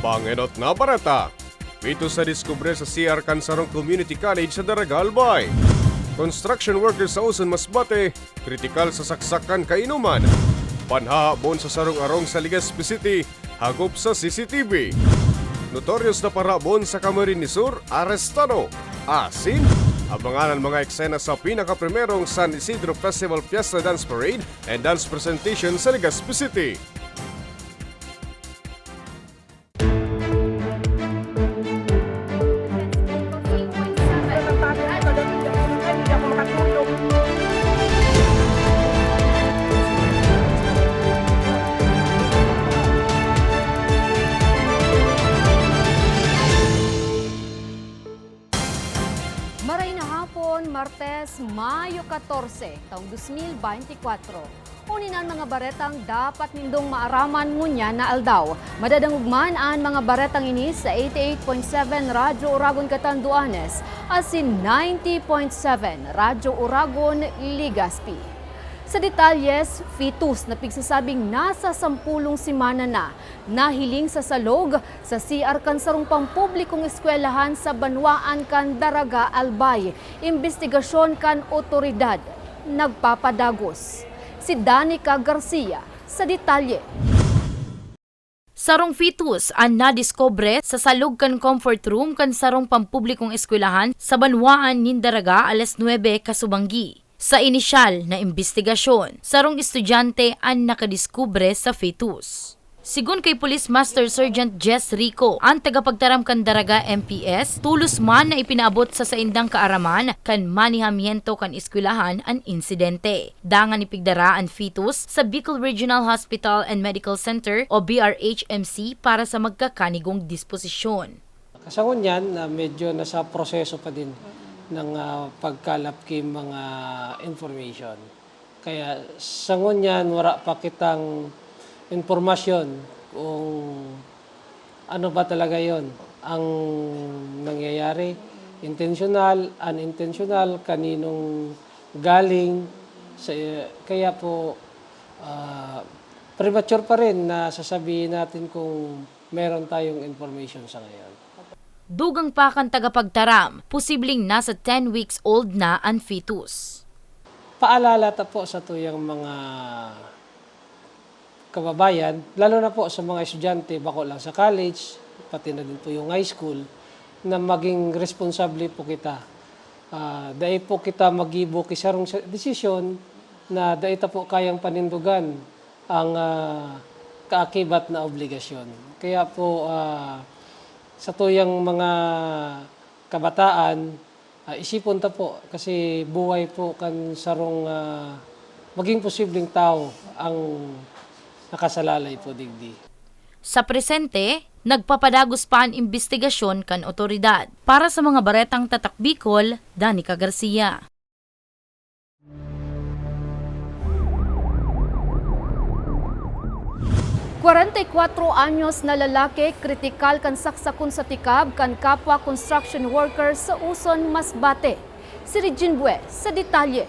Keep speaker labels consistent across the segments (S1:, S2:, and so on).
S1: Pangenot na barata. Ito sa diskubre sa CR Kansarong Community College sa Daraga, Albay. Construction workers sa Uson Masbate, kritikal sa saksakan kainuman. Panhahabon sa sarong arong sa Legazpi City, hagop sa CCTV. Notorious na parabon sa Camarines Sur, arestado. Asin, abangan ang mga eksena sa pinakaprimerong San Isidro Festival Fiesta Dance Parade and Dance Presentation sa Legazpi City.
S2: Mayo 14, taong 2024. Uninan mga baretang dapat nindong maaraman ngunya na aldaw. Madadangugman ang mga baretang ini sa 88.7 Radyo Uragon Catanduanes asin 90.7 Radyo Uragon Ligaspi. Sa detalyes, Fitus na pigsasabing nasa sampulong simana na nahiling sa salog sa CR Kansarong Pampublikong Eskwelahan sa Banwaan kan Daraga Albay. Investigasyon kan otoridad. Nagpapadagos. Si Danica Garcia sa detalye.
S3: Sarong fetus ang nadiskobre sa salog kan comfort room kan sarong pampublikong eskwelahan sa Banwaan Nindaraga alas 9 kasubanggi. Sa inisyal na investigasyon, sarong estudyante ang nakadiskubre sa fetus. Sigun kay Police Master Sergeant Jess Rico, ang tagapagtaram kan Daraga MPS, tulos man na ipinaabot sa saindang kaaraman kan manihamiento kan eskwelahan ang insidente. Dangan ipigdara ang fetus sa Bicol Regional Hospital and Medical Center o BRHMC para sa magkakanigong disposisyon.
S4: Kasangon yan, na medyo nasa proseso pa din ng ah, pagkalap kim mga information. Kaya sangon yan, wala pa kitang informasyon kung ano ba talaga yon ang nangyayari. Intentional, unintentional, kaninong galing. Sa, kaya po, ah, premature pa rin na sasabihin natin kung meron tayong information sa ngayon.
S3: Dugang pa kan tagapagtaram, posibleng nasa 10 weeks old na ang fetus.
S4: Paalala ta po sa tuyang mga kababayan, lalo na po sa mga estudyante, bako lang sa college, pati na din po yung high school, na maging responsable po kita. Ah, dahil po kita magibo kisarong sa- desisyon na dahil po kayang panindugan ang ah, kaakibat na obligasyon. Kaya po ah, sa tuyang mga kabataan, ah, isipon ta po kasi buhay po kan sarong ah, maging posibleng tao ang nakasalalay po digdi.
S3: Sa presente, nagpapadagos pa ang investigasyon kan otoridad. Para sa mga baretang tatak Bicol, Danica Garcia.
S2: Kuwarentaykwatro anyos na lalaki kritikal kan saksakon sa tikab kan kapwa construction workers sa Uson, Masbate. Si Regine Bue sa detalye.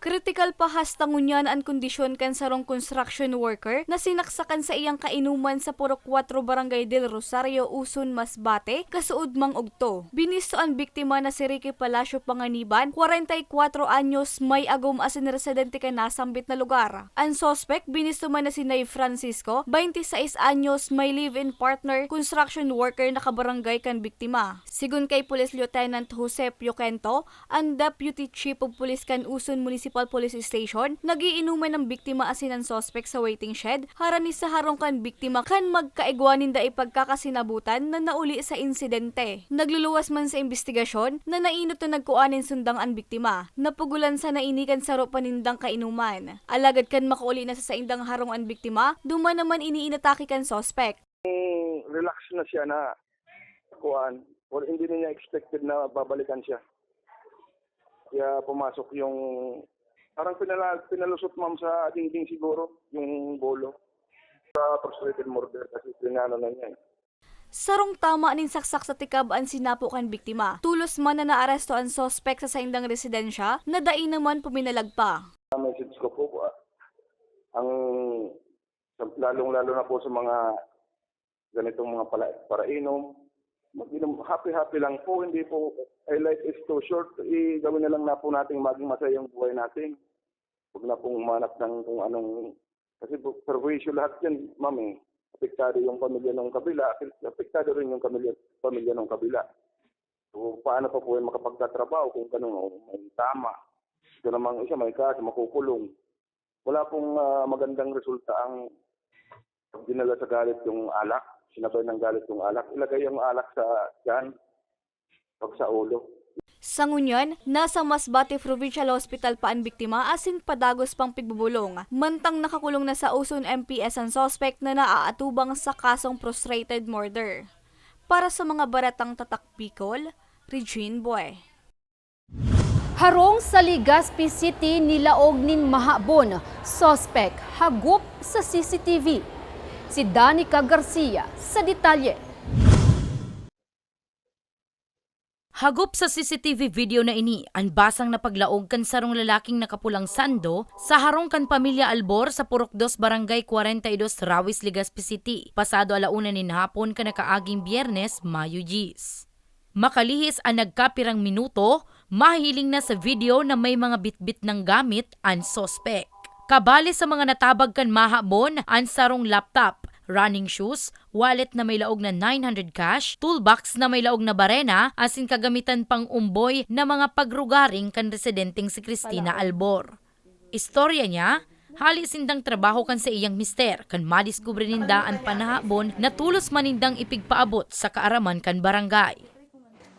S5: Critical pa hastangunyan ang kondisyon kan sarong construction worker na sinaksakan sa iyang kainuman sa Purok 4 Barangay del Rosario, Uson, Masbate, kasuod mang ugto. Binisto ang biktima na si Ricky Palacio Panganiban, 44 anyos, may agom asin residente ka nasambit na lugar. Ang suspect, binisto man na si Nay Francisco, 26 anyos, may live-in partner, construction worker na kabarangay kan biktima. Sigun kay Police Lieutenant Jose Pioquento, ang Deputy Chief of Police kan Uson Municipal Police Station, nagiinuman ng biktima asin ang suspect sa waiting shed, harani sa harong kan biktima kan magkaigwanin da ipagkakasinabutan na nauli sa insidente. Nagluluwas man sa investigasyon na nainot na nagkuanin sundang ang biktima, napugulan sa nainikan sa panindang kainuman. Alagad kan makauli na sa saindang harong ang biktima, duma naman iniinatake kan suspect.
S6: relax na siya na kuan or hindi niya expected na babalikan siya. Kaya pumasok yung parang pinala, pinalusot ma'am sa dingding siguro yung bolo. Sa frustrated murder kasi pinano na niya. eh.
S5: Sarong tama nin saksak sa tikab ang sinapo kan biktima. Tulos man na naaresto ang suspect sa saindang residensya, na dai naman puminalag pa.
S6: Ang message ko po, ah, ang lalong-lalo na po sa mga ganitong mga pala, parainom. Mag-inom, happy-happy lang po. Hindi po, ay life is too short. I, gawin na lang na po natin maging masaya yung buhay natin. Huwag na pong umanap ng kung anong, kasi perwisyo lahat yan, ma'am eh. Apektado yung pamilya ng kabila, apektado rin yung pamilya, pamilya ng kabila. So, paano pa po yung makapagtatrabaho kung ganun, o may tama. Ito namang isa, may kaso, makukulong. Wala pong ah, magandang resulta ang pag dinala sa galit yung alak, sinabay ng galit yung alak, ilagay yung alak sa dyan, pag sa ulo.
S5: Sa ngunyan, nasa Masbate Provincial Hospital pa ang biktima asin padagos pang pigbubulong. Mantang nakakulong na sa Uson MPS ang suspect na naaatubang sa kasong prostrated murder. Para sa mga baratang tatak Bicol, Regine Boy.
S2: Harong sa Legazpi City nilaog nin mahabon, suspect hagup sa CCTV. Si Danica Garcia sa detalye.
S3: Hagup sa CCTV video na ini, ang basang na paglaog kan sarong lalaking nakapulang sando sa harong kan pamilya Albor sa Purok 2 Barangay 42 Rawis, Legazpi City. Pasado alauna nin hapon ka nakaaging biyernes, Mayo Gis. Makalihis ang nagkapirang minuto, mahiling na sa video na may mga bitbit ng gamit ang sospek. Kabali sa mga natabag kan mahabon ang sarong laptop, running shoes, wallet na may laog na 900 cash, toolbox na may laog na barena, asin kagamitan pang umboy na mga pagrugaring kan residenteng si Cristina Albor. Istorya niya, hali sindang trabaho kan sa iyang mister, kan madiskubre ninda ang panahabon na tulos manindang ipigpaabot sa kaaraman kan barangay.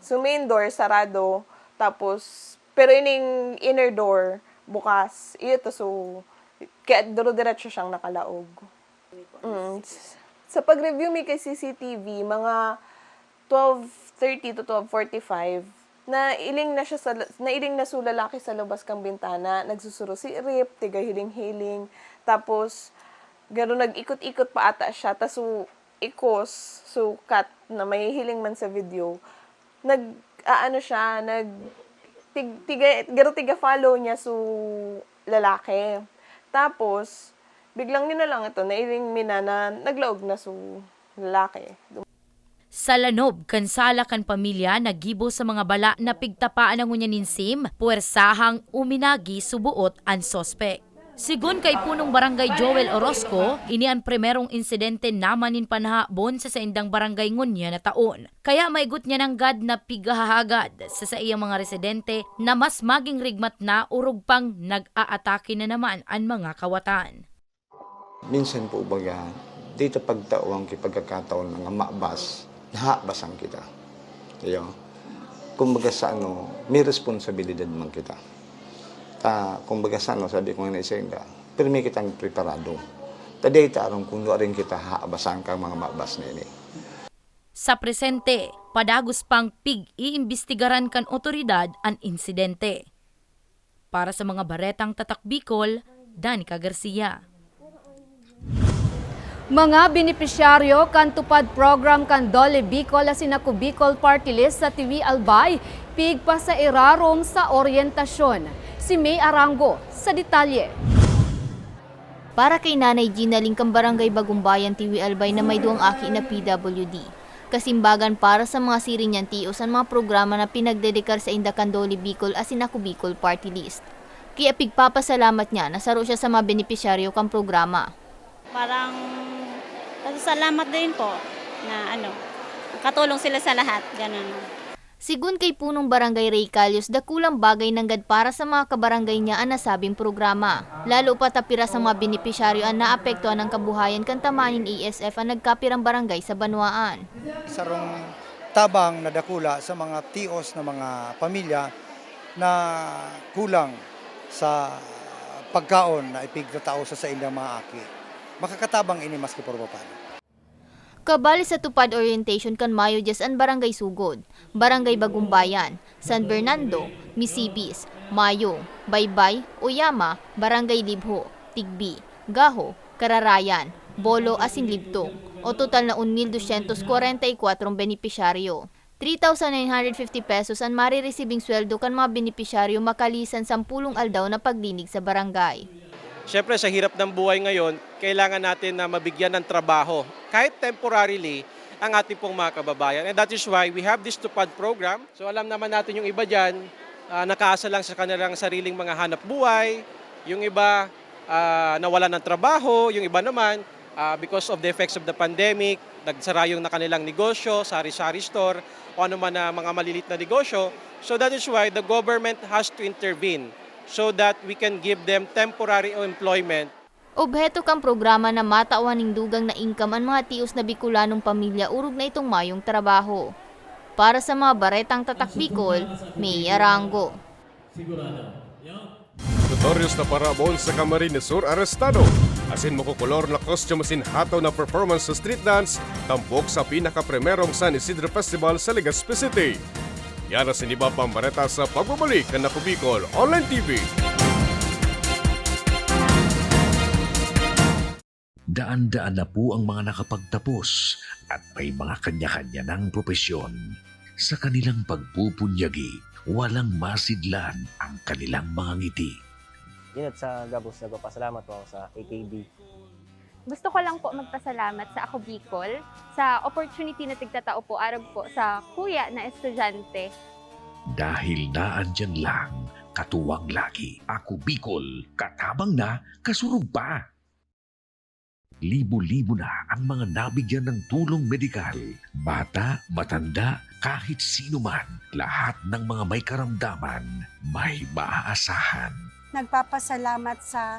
S7: So main door sarado tapos pero ining inner door bukas. Iyo to so kaya duro-diretso siyang nakalaog. Mm. Sa pag-review mi kay CCTV mga 12:30 to 12:45 na iling na siya sa na iling na su sa labas kang bintana nagsusuro si Rip tiga hiling-hiling tapos garo nag-ikot-ikot pa ata siya tas so ikos so cut na may hiling man sa video nag aano siya nag tig, tiga garo tiga follow niya so lalaki. Tapos biglang yun na lang ito nailing mina na naglaog na so lalaki
S3: Sa lanob, kansala kan pamilya nagibo sa mga bala na pigtapaan ng ngunyanin sim, puwersahang uminagi subuot ang sospek. Sigun kay punong barangay Joel Orozco, ini ang primerong insidente naman in panahabon sa saindang barangay ngunya na taon. Kaya maigot niya ng gad na pigahahagad sa sa iyang mga residente na mas maging rigmat na urog pang nag-aatake na naman ang mga kawatan.
S8: Minsan po baga, dito pagtawang kipagkakataon ng mabas, nahabasan kita. Iyo. Kumbaga sa ano, may responsibilidad man kita. Ta, kumbaga sa ano, sabi ko nga na isa pero may kitang preparado. Taday tarong kung rin kita haabasan kang mga mabas na ini.
S3: Sa presente, padagos pang pig-iimbestigaran kan otoridad ang insidente. Para sa mga baretang tatak Bicol, Danica Garcia.
S2: Mga benepisyaryo kan tupad program kan Dole Bicol na sinako Bicol Party List sa TV Albay, pigpa sa irarom sa orientasyon. Si May Arango sa detalye.
S9: Para kay Nanay Gina Lingkang Barangay Bagumbayan TV Albay na may duwang aki na PWD. Kasimbagan para sa mga sirinyan tios ang mga programa na pinagdedikar sa Indakandoli Bicol as Sinako Bicol Party List. Kaya pigpapasalamat niya na saro siya sa mga benepisyaryo kang programa.
S10: Parang salamat din po na ano, katulong sila sa lahat, ganun.
S9: Sigun kay punong barangay Ray Calios, dakulang bagay ng gad para sa mga kabarangay niya ang nasabing programa. Lalo pa tapira sa mga benepisyaryo ang naapektuhan ng kabuhayan kan tamanin ESF ang nagkapirang barangay sa Banwaan.
S11: sarong tabang na dakula sa mga tios na mga pamilya na kulang sa pagkaon na ipigtatao sa sa ilang mga aki. Makakatabang ini maski por paano.
S9: Kabali sa tupad orientation kan Mayo Diyas ang Barangay Sugod, Barangay Bagumbayan, San Fernando, Misibis, Mayo, Baybay, Oyama, Barangay Libho, Tigbi, Gaho, Kararayan, Bolo, Asin Libtong, o total na 1,244 benepisyaryo. 3,950 pesos ang mariresibing sweldo kan mga benepisyaryo makalisan sa pulong aldaw na paglinig sa barangay.
S12: Siyempre sa hirap ng buhay ngayon, kailangan natin na mabigyan ng trabaho kahit temporarily ang ating pong mga kababayan. And that is why we have this Tupad program. So alam naman natin yung iba dyan, ah, nakaasa lang sa kanilang sariling mga hanap buhay. Yung iba ah, nawala ng trabaho, yung iba naman ah, because of the effects of the pandemic, nagsara yung na kanilang negosyo, sari-sari store, o ano man na mga malilit na negosyo. So that is why the government has to intervene so that we can give them temporary employment
S9: Obheto kang programa na matawan ning dugang na income ang mga tios na Bicolanong pamilya urog na itong mayong trabaho. Para sa mga baretang tatak Bicol, May Arango.
S1: Notorious na parabon sa Camarines Sur arestado. Asin makukulor na costume sin hataw na performance sa street dance, tampok sa pinaka-primerong San Isidro Festival sa Legazpi City. Yan ang siniba pambareta sa pagbabalik ng Nakubicol Online TV.
S13: Daan-daan na po ang mga nakapagtapos at may mga kanya-kanya ng propesyon. Sa kanilang pagpupunyagi, walang masidlan ang kanilang mga ngiti.
S14: Yun at sa Gabos, nagpapasalamat po ako sa AKB.
S15: Gusto ko lang po magpasalamat sa Ako Bicol sa opportunity na tigtatao po arag po sa kuya na estudyante.
S13: Dahil naandyan lang, katuwang lagi, ako Bicol, katabang na, kasurog pa. Libo-libo na ang mga nabigyan ng tulong medikal. Bata, matanda, kahit sino man, lahat ng mga may karamdaman, may maaasahan.
S16: Nagpapasalamat sa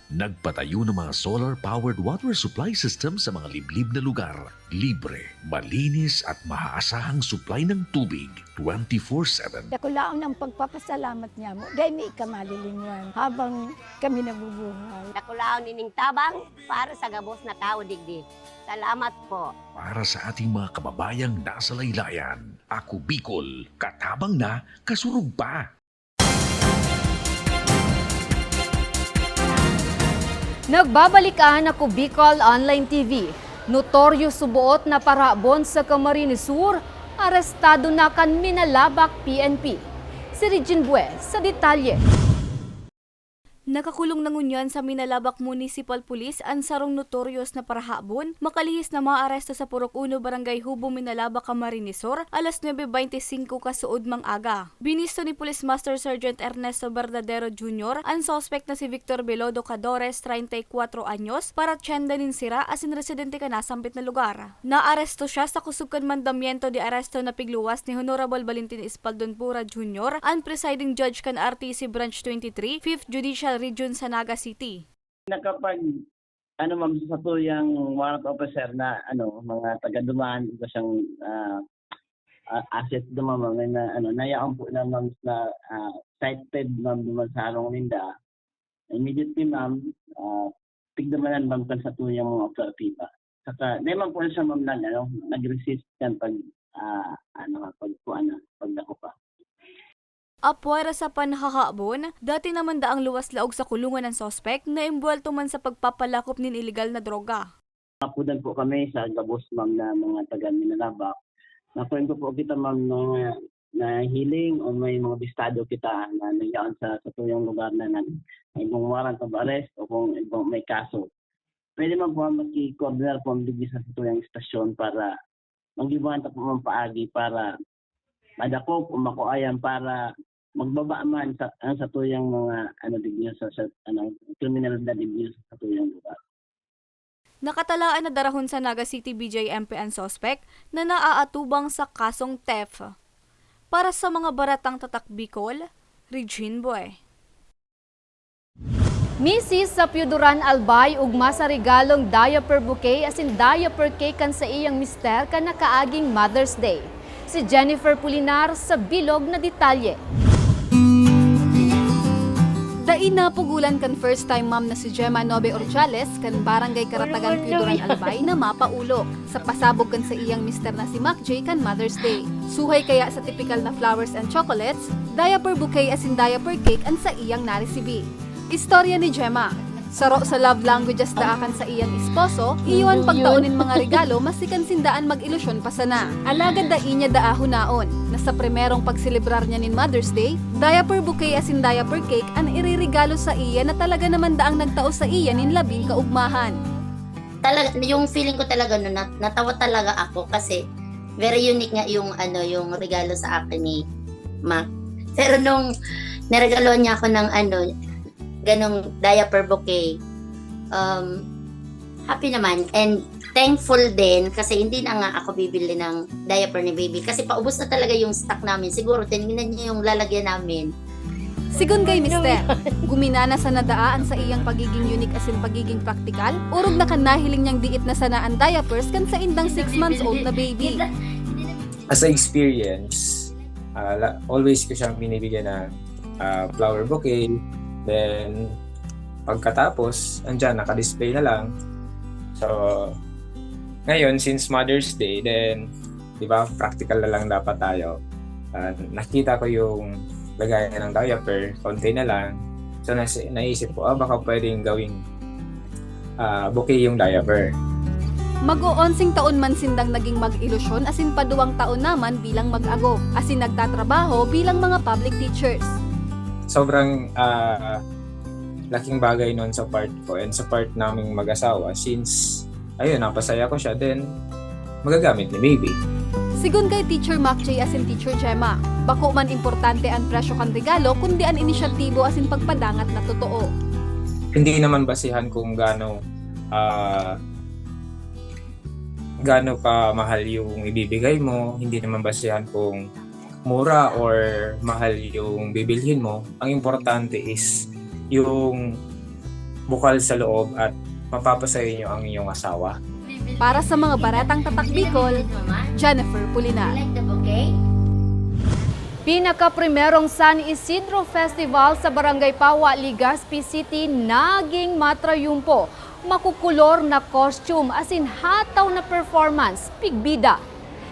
S13: Nagpatayo ng mga solar-powered water supply system sa mga liblib na lugar. Libre, malinis at maaasahang supply ng tubig 24-7.
S17: Dakulaon ng pagpapasalamat niya mo. Dahil may ikamalilingan habang kami nabubuhay.
S18: Nakulaon nining tabang para sa gabos na tao digdi. Salamat po.
S13: Para sa ating mga kababayang nasa laylayan, ako Bicol, katabang na, kasurog pa.
S2: Nagbabalikan ako Bicol Online TV. Notoryo subuot na parabon sa Camarines Sur, arestado na kan Minalabak PNP. Si Regine Bues sa detalye.
S5: Nakakulong na ngunyan sa Minalabak Municipal Police ang sarong notorious na parahabon, makalihis na maaresto sa Purok 1 Barangay Hubo Minalabak Camarinesor alas 9.25 kasuod mang aga. Binisto ni Police Master Sergeant Ernesto Verdadero Jr. ang suspect na si Victor Belodo Cadores, 34 anyos, para tsendanin sira asin residente ka nasampit na lugar. Naaresto siya sa kusukan mandamiento di aresto na pigluwas ni Honorable Valentin Espaldon Pura Jr. ang presiding judge kan RTC Branch 23, 5th Judicial Region sa Naga City.
S19: nakapag ano ma'am sa tuyang warrant officer na ano mga taga dumaan ito siyang ah, ah, asset duman ma'am na ano nayaan po na ma'am na ah, cited ma'am duman sa harong ninda immediately ma'am uh, tigdamanan ma'am kan sa tuyang mga operatiba. Saka naman po siya ma'am na ano nag-resist kan pag ah, ano pag kuan na pag dako pa
S5: Apwera sa panhahabon, dati naman daang luwas laog sa kulungan ng sospek na imbwelto man sa pagpapalakop nin illegal na droga.
S19: Napudan po kami sa gabos ma'am na mga taga Minalabak. Nakuha ko po kita ma'am na, na healing o may mga bistado kita na nangyaan sa, sa tuyong lugar na nag ibang warrant of arrest o kung ibang may kaso. Pwede man po maki-coordinate po ang sa tuyong istasyon para magibuhan ta po ma'am paagi para madakop o makuayan para magbaba man sa ang sa tuyang mga ano digniyo sa, sa ano kriminalidad digniyo sa tuyang lugar.
S5: Nakatalaan na darahon sa Naga City BJMP ang sospek na naaatubang sa kasong theft. Para sa mga baratang tatak Bicol, Regine Boy.
S2: Mrs. sa Piuduran Albay ug masa regalong diaper bouquet asin diaper cake kan sa iyang mister kan nakaaging Mother's Day. Si Jennifer Pulinar sa bilog na detalye.
S20: Nainapugulan kan first time ma'am na si Gemma Nobe Orchales kan barangay Karatagan Piuduran Albay na mapaulok. Sa pasabog kan sa iyang mister na si Mac J kan Mother's Day. Suhay kaya sa typical na flowers and chocolates, diaper bouquet as in diaper cake ang sa iyang naresibi. Istorya ni Gemma. Saro sa love languages daakan sa iyang esposo, iyon pagtaunin mga regalo masikan sindaan mag-ilusyon pa sana. Alagad da inya daahon naon, na sa primerong pagselebrar niya nin Mother's Day, diaper bouquet as in diaper cake ang iririgalo sa iya na talaga naman daang nagtao sa iya nin labing kaugmahan.
S21: talaga yung feeling ko talaga no nat- natawa talaga ako kasi very unique nga yung ano yung regalo sa akin ni Mac. Pero nung niregaloan niya ako ng ano ganong diaper bouquet um happy naman and thankful din kasi hindi na nga ako bibili ng diaper ni baby kasi paubos na talaga yung stock namin. Siguro tinignan niyo yung lalagyan namin.
S20: Sigun kay Mister, guminana sa nadaan sa iyang pagiging unique as in pagiging practical, urog na kan nahiling niyang diit na sanaan diapers kan sa indang 6 months old na baby.
S22: as a experience, uh, always ko siyang binibigyan ng uh, flower bouquet. Then, pagkatapos, andyan, naka-display na lang. So, ngayon, since Mother's Day, then, di ba, practical na lang dapat tayo. Uh, nakita ko yung lagayan ng diaper, konti na lang. So, nas- naisip ko, ah, baka pwedeng gawing uh, bouquet yung diaper.
S20: Mag-oonsing taon man sindang naging mag-ilusyon asin paduwang taon naman bilang mag-ago, asin nagtatrabaho bilang mga public teachers.
S22: Sobrang ah, laking bagay nun sa part ko and sa part naming mag-asawa since ayun, napasaya ko siya then magagamit ni baby.
S20: Sigun kay Teacher Mac J asin Teacher Gemma, bako man importante ang presyo kan regalo kundi ang inisyatibo asin pagpadangat na totoo.
S22: Hindi naman basihan kung gaano ah gaano ka mahal yung ibibigay mo, hindi naman basihan kung mura or mahal yung bibilhin mo. Ang importante is yung bukal sa loob at mapapasaya niyo ang inyong asawa.
S20: Para sa mga baratang tatak Bicol, Jennifer Pulinar. Pinaka-primerong San Isidro Festival sa Barangay Pawa, Legazpi City naging matrayumpo. Makukulor na costume as in hataw na performance, pigbida.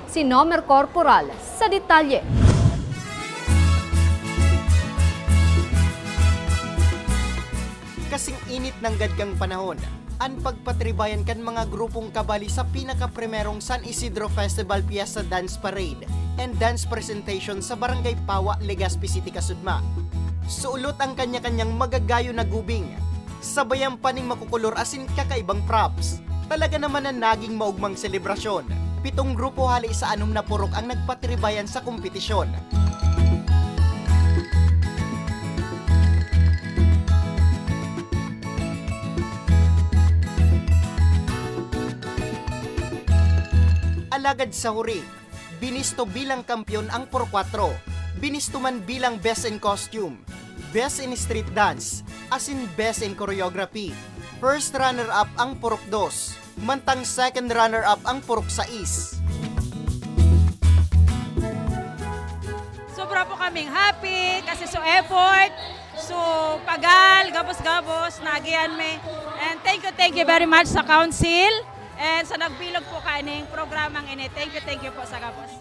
S20: Si Nomer Corporal sa detalye.
S23: Kasing init ng gadgang panahon, ang pagpatribayan kan mga grupong kabali sa pinaka-primerong San Isidro Festival Fiesta Dance Parade and Dance Presentation sa Barangay Pawa, Legazpi City, Kasudma. Suulot ang kanya-kanyang magagayo na gubing, sabayang paning makukulor asin kakaibang props. Talaga naman ang naging maugmang selebrasyon. Pitong grupo hali sa anom na purok ang nagpatribayan sa kompetisyon. alagad sa huri. Binisto bilang kampyon ang Por 4. Binisto man bilang Best in Costume, Best in Street Dance, as in Best in Choreography. First runner-up ang Purok 2, mantang second runner-up ang Purok 6.
S24: Sobra po kaming happy kasi so effort, so pagal, gabos-gabos, nagiyan me. And thank you, thank you very much sa council and sa nagbilog po kaning programang ini. Thank you, thank you po sa gabos.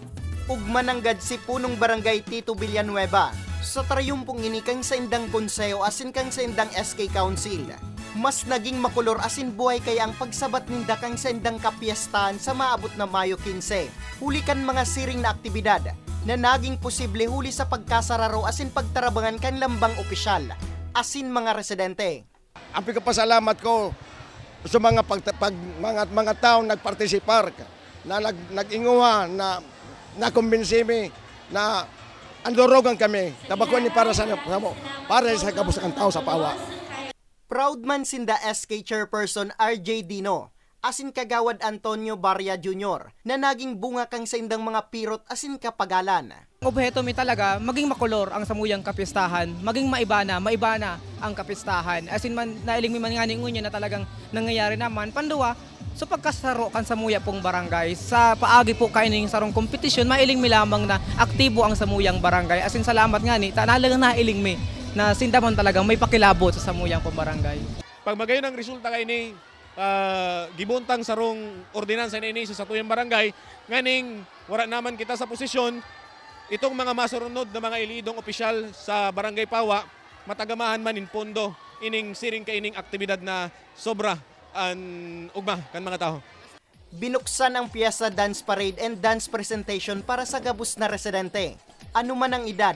S23: Ugmananggad si punong barangay Tito Villanueva sa trayumpong inikang sa indang konseyo asin kang sa indang SK Council. Mas naging makulor asin buhay kaya ang pagsabat ninda kang sa indang kapiestahan sa maabot na Mayo 15. Huli kan mga siring na aktibidad na naging posible huli sa pagkasararo asin pagtarabangan kan lambang opisyal asin mga residente.
S25: ang pagpasalamat ko sa mga pag, pag mga mga taong nagpartisipar na nag nag-inguha na nakumbinsi mi na andorogan kami tabako ni para sa para sa kabusakan tao sa pawa.
S23: Proud man sinda SK Chairperson RJ Dino, asin kagawad Antonio Barria Jr. na naging bunga kang sa indang mga pirot asin kapagalan.
S26: Objeto mi talaga, maging makulor ang samuyang kapistahan, maging maibana, maibana ang kapistahan. As in man, nailing mi man nga na talagang nangyayari naman. Panduwa, so pagkasaro kan samuya pong barangay, sa paagi po kayo ng sarong kompetisyon, mailing mi lamang na aktibo ang samuyang barangay. As in salamat nga ni, talagang nailing mi na sindamon talagang may pakilabot sa samuyang pambarangay.
S27: Pag magayon ang resulta kay ni ah, gibuntang sarong ordinansa na ini sa tuyang barangay, nganing wala naman kita sa posisyon, itong mga masurunod na mga ilidong opisyal sa barangay Pawa, matagamahan man in pondo, ining siring ka ining aktibidad na sobra an ugma kan mga tao.
S23: Binuksan ang Piazza Dance Parade and Dance Presentation para sa gabos na residente. Ano man ang edad,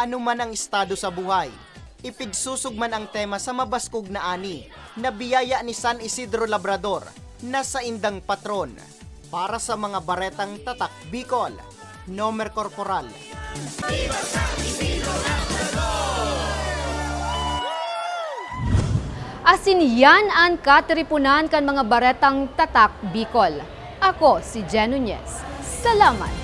S23: ano man ang estado sa buhay. Ipigsusog man ang tema sa mabaskog na ani na biyaya ni San Isidro Labrador na sa indang patron. Para sa mga baretang tatak Bicol, Nomer Corporal.
S2: Asin yan ang katripunan kan mga baretang tatak Bicol. Ako si Jen Nunez. Salamat!